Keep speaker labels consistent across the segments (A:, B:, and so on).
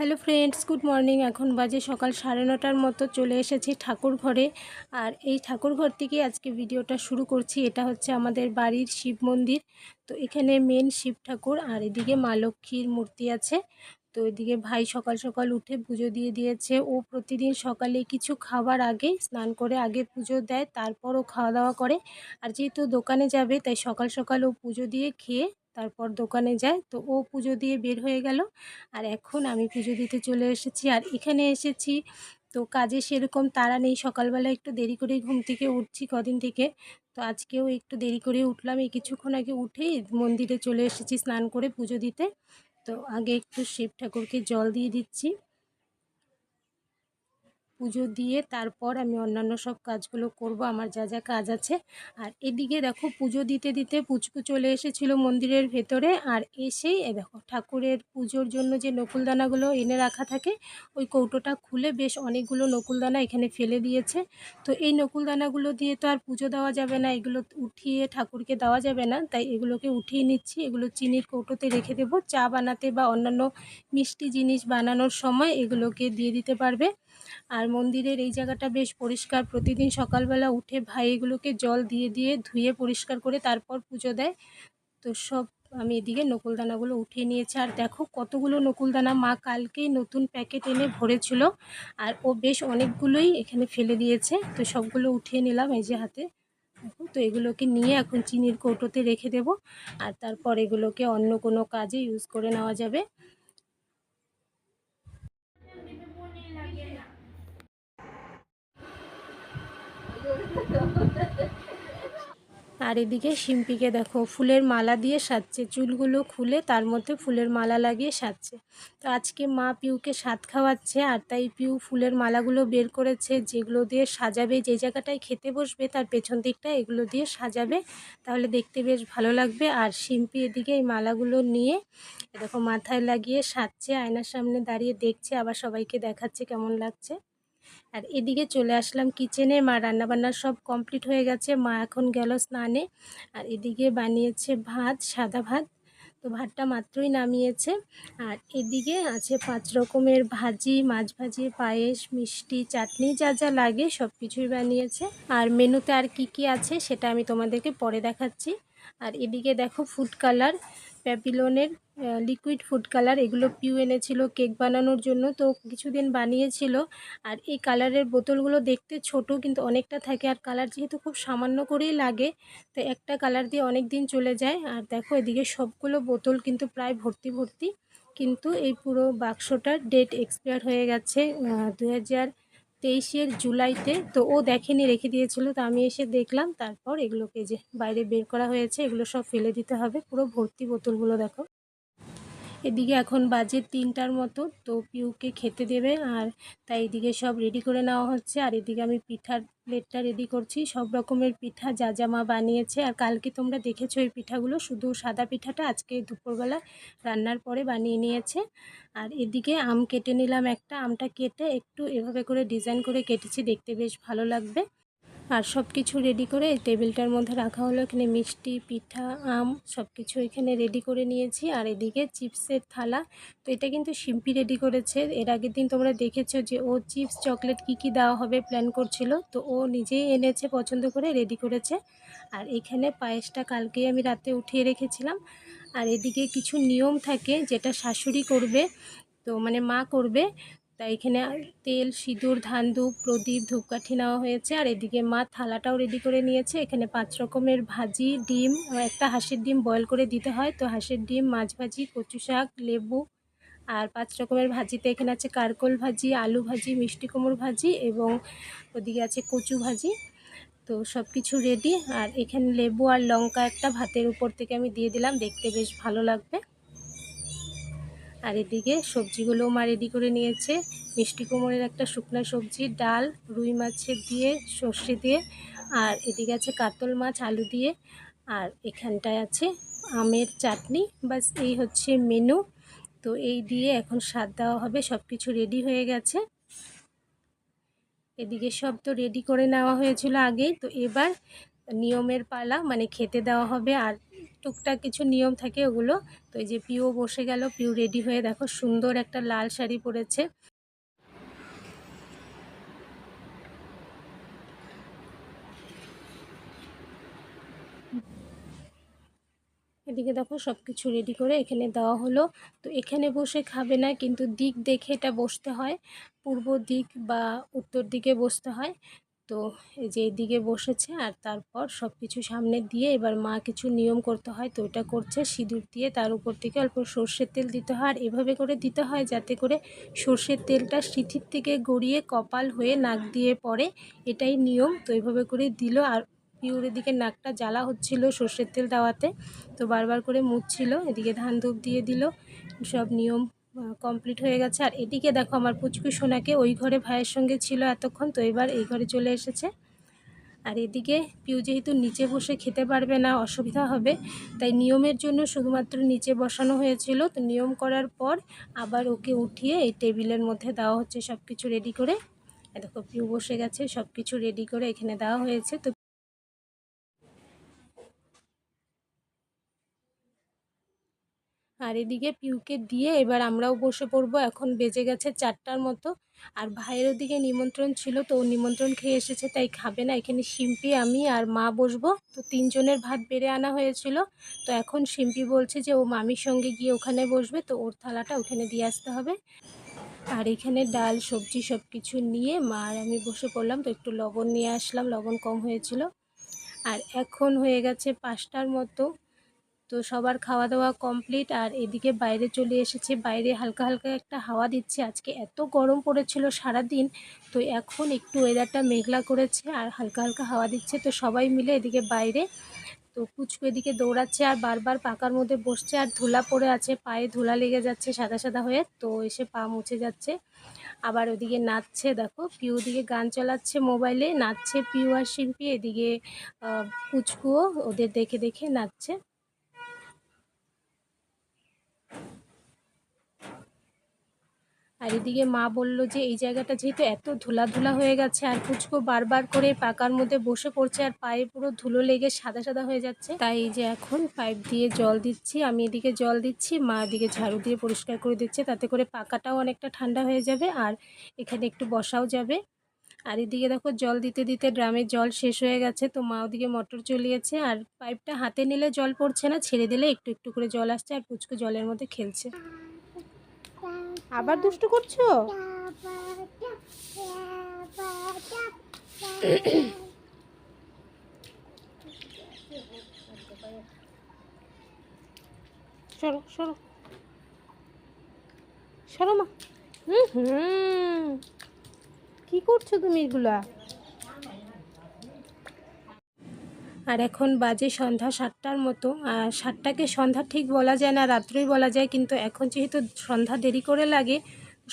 A: Hello friends, good morning. এখন বাজে সকাল সাড়ে নটার মতো চলে এসেছি ঠাকুর ঘরে। আর এই ঠাকুর ঘর থেকে আজকে ভিডিওটা শুরু করছি। এটা হচ্ছে আমাদের বাড়ির শিব মন্দির। তো এখানে মেন শিব ঠাকুর আর এদিকে মা লক্ষ্মীর মূর্তি আছে। তো এদিকে ভাই সকাল সকাল উঠে পুজো দিয়ে দিয়েছে। ও প্রতিদিন সকালে কিছু খাবার আগে স্নান করে আগে পুজো দেয়, তারপর ও খাওয়া দাওয়া করে। আর যেহেতু দোকানে যাবে, তাই সকাল সকাল ও পুজো দিয়ে খেয়ে তারপর দোকানে যায়। তো ও পুজো দিয়ে বের হয়ে গেল। আর এখন আমি পুজো দিতে চলে এসেছি। আর এখানে এসেছি। তো কাজে সেরকম তারা নেই। সকালবেলা একটু দেরি করে ঘুম থেকে উঠছি কদিন থেকে। তো আজকেও একটু দেরি করে উঠলাম। এই কিছুক্ষণ আগে উঠেই মন্দিরে চলে এসেছি স্নান করে পুজো দিতে। তো আগে একটু শিব ঠাকুরকে জল দিয়ে দিচ্ছি। পুজো দিয়ে তারপর আমি অন্যান্য সব কাজগুলো করব, আমার যা যা কাজ আছে। আর এদিকে দেখো পুজো দিতে দিতে পুচকু চলে এসেছিল মন্দিরের ভেতরে, আর এসেই এ দেখো ঠাকুরের পুজোর জন্য যে নকুলদানাগুলো এনে রাখা থাকে, ওই কৌটোটা খুলে বেশ অনেকগুলো নকুলদানা এখানে ফেলে দিয়েছে। তো এই নকুলদানাগুলো দিয়ে তো আর পুজো দেওয়া যাবে না, এগুলো উঠিয়ে ঠাকুরকে দেওয়া যাবে না, তাই এগুলোকে উঠিয়ে নিচ্ছি, এগুলো চিনির কৌটোতে রেখে দেবো। চা বানাতে বা অন্যান্য মিষ্টি জিনিস বানানোর সময় এগুলোকে দিয়ে দিতে পারবে। আর মন্দিরের এই জায়গাটা বেশ পরিষ্কার। প্রতিদিন সকালবেলা উঠে ভাই এগুলোকে জল দিয়ে দিয়ে ধুয়ে পরিষ্কার করে তারপর পুজো দেয়। তো সব আমি এদিকে নকুলদানাগুলো উঠিয়ে নিয়েছি। আর দেখো কতগুলো নকুলদানা, মা কালকেই নতুন প্যাকেট এনে ভরেছিল। আর ও বেশ অনেকগুলোই এখানে ফেলে দিয়েছে। তো সবগুলো উঠিয়ে নিলাম এই যে হাতে। তো এগুলোকে নিয়ে এখন চিনির কৌটোতে রেখে দেব। আর তারপর এগুলোকে অন্য কোনো কাজে ইউজ করে নেওয়া যাবে। আর এদিকে শিম্পিকে দেখো, ফুলের মালা দিয়ে সাজছে। চুলগুলো খুলে তার মধ্যে ফুলের মালা লাগিয়ে সাজছে। তো আজকে মা পিউকে স্বাদ খাওয়াচ্ছে আর তাই পিউ ফুলের মালাগুলো বের করেছে, যেগুলো দিয়ে সাজাবে, যে জায়গাটায় খেতে বসবে তার পেছন দিকটা এগুলো দিয়ে সাজাবে। তাহলে দেখতে বেশ ভালো লাগবে। আর শিম্পি এদিকে এই মালাগুলো নিয়ে দেখো মাথায় লাগিয়ে সাজছে, আয়নার সামনে দাঁড়িয়ে দেখছে, আবার সবাইকে দেখাচ্ছে কেমন লাগছে। আর এদিকে চলে আসলাম কিচেনে। মা রান্নাবান্না সব কমপ্লিট হয়ে গেছে। মা এখন গেল স্নানে। আর এদিকে বানিয়েছে ভাত, সাদা ভাত। তো ভাতটা মাত্রই নামিয়েছে। আর এদিকে আছে পাঁচ রকমের ভাজি, মাছ ভাজি, পায়েস, মিষ্টি, চাটনি, যা যা লাগে সব কিছুই বানিয়েছে। আর মেনুতে আর কি কি আছে সেটা আমি তোমাদেরকে পরে দেখাচ্ছি। আর এদিকে দেখো ফুড কালার প্যাপিলনের লিকুইড ফুড কালার এগুলো পিউ এনেছিল কেক বানানোর জন্য, তো কিছুদিন বানিয়েছিল। আর এই কালারের বোতলগুলো দেখতে ছোট, কিন্তু অনেকটা থাকে। আর কালার যেহেতু খুব সামান্য করেই লাগে, তো একটা কালার দিয়ে অনেক দিন চলে যায়। আর দেখো এদিকে সবগুলো বোতল কিন্তু প্রায় ভর্তি ভর্তি, কিন্তু এই পুরো বাক্সটার ডেট এক্সপায়ার হয়ে গেছে দু হাজার তেইশের জুলাইতে, তো ও দেখেনি, রেখে দিয়েছিল, তো আমি এসে দেখলাম, তারপর এগুলোকে যে বাইরে বের করা হয়েছে, এগুলো সব ফেলে দিতে হবে, পুরো ভর্তি বোতলগুলো দেখো। এদিকে এখন বাজে তিনটার মতো, তো পিউকে খেতে দেবে আর তাই এদিকে সব রেডি করে নেওয়া হচ্ছে। আর এদিকে আমি পিঠার প্লেটটা রেডি করছি। সব রকমের পিঠা যা যা মা বানিয়েছে। আর কালকে তোমরা দেখেছ এই পিঠাগুলো, শুধু সাদা পিঠাটা আজকে দুপুরবেলা রান্নার পরে বানিয়ে নিয়েছে। আর এদিকে আম কেটে নিলাম একটা। আমটা কেটে একটু এভাবে করে ডিজাইন করে কেটেছি। দেখতে বেশ ভালো লাগবে। আর সব কিছু রেডি করে টেবিলটার মধ্যে রাখা হলো। এখানে মিষ্টি, পিঠা, আম সব কিছু এখানে রেডি করে নিয়েছি। আর এদিকে চিপসের থালা। তো এটা কিন্তু শিম্পি রেডি করেছে। এর আগের দিন তোমরা দেখেছ যে ও চিপস, চকলেট কি কি দেওয়া হবে প্ল্যান করছিল। তো ও নিজেই এনেছে, পছন্দ করে রেডি করেছে। আর এখানে পায়েসটা কালকেই আমি রাতে উঠিয়ে রেখেছিলাম। আর এদিকে কিছু নিয়ম থাকে যেটা শাশুড়ি করবে, তো মানে মা করবে। তাই এখানে তেল, সিঁদুর ধান ধূপ প্রদীপ, ধূপকাঠি নেওয়া হয়েছে। আর এদিকে মা থালাটাও রেডি করে নিয়েছে। এখানে পাঁচ রকমের ভাজি, ডিম একটা হাঁসের ডিম বয়ল করে দিতে হয়। তো হাঁসের ডিম, মাছ ভাজি, কচু শাক, লেবু আর পাঁচ রকমের ভাজিতে এখানে আছে কারকোল ভাজি, আলু ভাজি, মিষ্টি কুমড়ো ভাজি এবং ওদিকে আছে কচু ভাজি। তো সব কিছু রেডি আর এখানে লেবু আর লঙ্কা একটা ভাতের উপর থেকে আমি দিয়ে দিলাম। দেখতে বেশ ভালো লাগবে। আর এদিকে সবজিগুলোও মা রেডি করে নিয়েছে। মিষ্টি কুমড়ের একটা শুকনা সবজি, ডাল, রুই মাছের দিয়ে, সর্ষে দিয়ে, আর এদিকে আছে কাতল মাছ, আলু দিয়ে, আর এখানটায় আছে আমের চাটনি। বাস এই হচ্ছে মেনু তো এই দিয়ে এখন স্বাদ দেওয়া হবে সব কিছু রেডি হয়ে গেছে। এদিকে সব তো রেডি করে নেওয়া হয়েছিল আগে তো এবার নিয়মের পালা মানে খেতে দেওয়া হবে আর টুকটাক কিছু নিয়ম থাকে ওগুলো। তো এই যে পিও বসে গেল পিউ রেডি হয়ে দেখো সুন্দর একটা লাল শাড়ি পরেছে। এদিকে দেখো সব কিছু রেডি করে এখানে দেওয়া হলো। তো এখানে বসে খাবে না, কিন্তু দিক দেখে এটা বসতে হয়। পূর্ব দিক বা উত্তর দিকে বসতে হয়। তো এই যে এইদিকে বসেছে আর তারপর সব কিছু সামনে দিয়ে এবার মা কিছু নিয়ম করতে হয়, তো এটা করছে। সিঁদুর দিয়ে তার উপর থেকে অল্প সর্ষের তেল দিতে হয় আর এভাবে করে দিতে হয় যাতে করে সর্ষের তেলটা সিঁথির থেকে গড়িয়ে কপাল হয়ে নাক দিয়ে পড়ে। এটাই নিয়ম, তো এইভাবে করে দিল আর পিউরের দিকে নাকটা জ্বালা হচ্ছিল সর্ষের তেল দেওয়াতে, তো বারবার করে মুছছিল, এদিকে ধান ধূপ দিয়ে দিল। সব নিয়ম কমপ্লিট হয়ে গেছে। আর এদিকে দেখো আমার পুচকু সোনাকে ওই ঘরে ভাইয়ের সঙ্গে ছিল এতক্ষণ, তো এবার এই ঘরে চলে এসেছে। আর এদিকে পিউ যেহেতু নিচে বসে খেতে পারবে না, অসুবিধা হবে। তাই নিয়মের জন্য শুধুমাত্র নিচে বসানো হয়েছিল। তো নিয়ম করার পর আবার ওকে উঠিয়ে এই টেবিলের মধ্যে দেওয়া হচ্ছে সব কিছু রেডি করে। দেখো পিউ বসে গেছে সব কিছু রেডি করে এখানে দেওয়া হয়েছে। তো আর এদিকে পিউকে দিয়ে এবার আমরাও বসে পড়ব। এখন বেজে গেছে চারটার মতো। আর ভাইয়ের ওদিকে নিমন্ত্রণ ছিল, তো নিমন্ত্রণ খেয়ে এসেছে, তাই খাবে না। এখানে শিম্পি, আমি আর মা বসবো। তো তিনজনের ভাত বেড়ে আনা হয়েছিল। তো এখন শিম্পি বলছে যে, ও মামির সঙ্গে গিয়ে ওখানে বসবে। তো ওর থালাটা ওখানে দিয়ে আসতে হবে। আর এখানে ডাল, সবজি সব কিছু নিয়ে মা আর আমি বসে পড়লাম। তো একটু লবণ নিয়ে আসলাম। লবণ কম হয়েছিল। আর এখন হয়ে গেছে পাঁচটার মতো। তো সবার খাওয়া দাওয়া কমপ্লিট আর এদিকে বাইরে চলে এসেছে। বাইরে হালকা হালকা একটা হাওয়া দিচ্ছে। আজকে এত গরম পড়েছিল সারা দিন তো এখন একটু ওয়েদারটা মেঘলা করেছে আর হালকা হালকা হাওয়া দিচ্ছে। তো সবাই মিলে এদিকে বাইরে তো পুচকু এদিকে দৌড়াচ্ছে আর বারবার পাকার মধ্যে বসছে আর ধুলা পড়ে আছে। পায়ে ধুলা লেগে যাচ্ছে, সাদা সাদা হয়ে। তো এসে পা মুছে যাচ্ছে। আবার ওদিকে নাচছে, দেখো, পিউ ওদিকে গান চালাচ্ছে মোবাইলে নাচছে পিউ আর শিল্পী এদিকে পুচকুও ওদের দেখে দেখে নাচছে। আর এদিকে মা বলল যে, এই জায়গাটা যেহেতু এত ধুলা ধুলা হয়ে গেছে, আর পুচকো বারবার করে পাকার মধ্যে বসে পড়ছে, আর পায়ে পুরো ধুলো লেগে সাদা সাদা হয়ে যাচ্ছে। তাই এই যে এখন পাইপ দিয়ে জল দিচ্ছি, আমি এদিকে জল দিচ্ছি, মা এদিকে ঝাড়ু দিয়ে পরিষ্কার করে দিচ্ছে, তাতে করে পাকাটাও অনেকটা ঠান্ডা হয়ে যাবে, আর এখানে একটু বসাও যাবে। আর এদিকে দেখো, জল দিতে দিতে ড্রামের জল শেষ হয়ে গেছে, তো মা ওদিকে মোটর চলিয়েছে, আর পাইপটা হাতে নিলে জল পড়ছে না, ছেড়ে দিলে একটু একটু করে জল আসছে, আর পুচকো জলের মধ্যে খেলছে। আবার দুষ্টু করছ? সরো সরো। হুম হুম। কি করছ তুমি এগুলা? আর এখন বাজে সন্ধ্যা সাতটার মতো। আর সাতটাকে সন্ধ্যা ঠিক বলা যায় না, রাত্রেই বলা যায়, কিন্তু এখন যেহেতু সন্ধ্যা দেরি করে লাগে,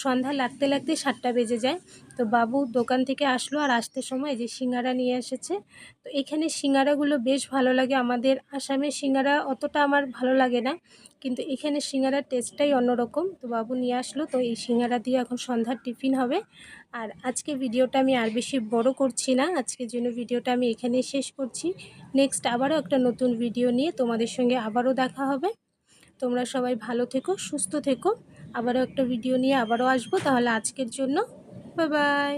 A: সন্ধ্যা লাগতে লাগতে সাতটা বেজে যায়। তো বাবু দোকান থেকে আসলো আর আসতে সময় যে সিঙ্গারা নিয়ে এসেছে। তো এখানে সিঙ্গারাগুলো বেশ ভালো লাগে। আমাদের আসামের সিঙ্গারা অতটা আমার ভালো লাগে না, কিন্তু এখানে সিঙ্গারার টেস্টটাই অন্যরকম। তো বাবু নিয়ে আসলো, তো এই সিঙ্গারা দিয়ে এখন সন্ধ্যার টিফিন হবে। আর আজকে ভিডিওটা আমি আর বেশি বড় করছি না। আজকের জন্য ভিডিওটা আমি এখানে শেষ করছি। নেক্সট আবারও একটা নতুন ভিডিও নিয়ে তোমাদের সঙ্গে আবারও দেখা হবে। তোমরা সবাই ভালো থেকো, সুস্থ থেকো। আবারও একটা ভিডিও নিয়ে আবারও আসব। তাহলে আজকের জন্য বাই বাই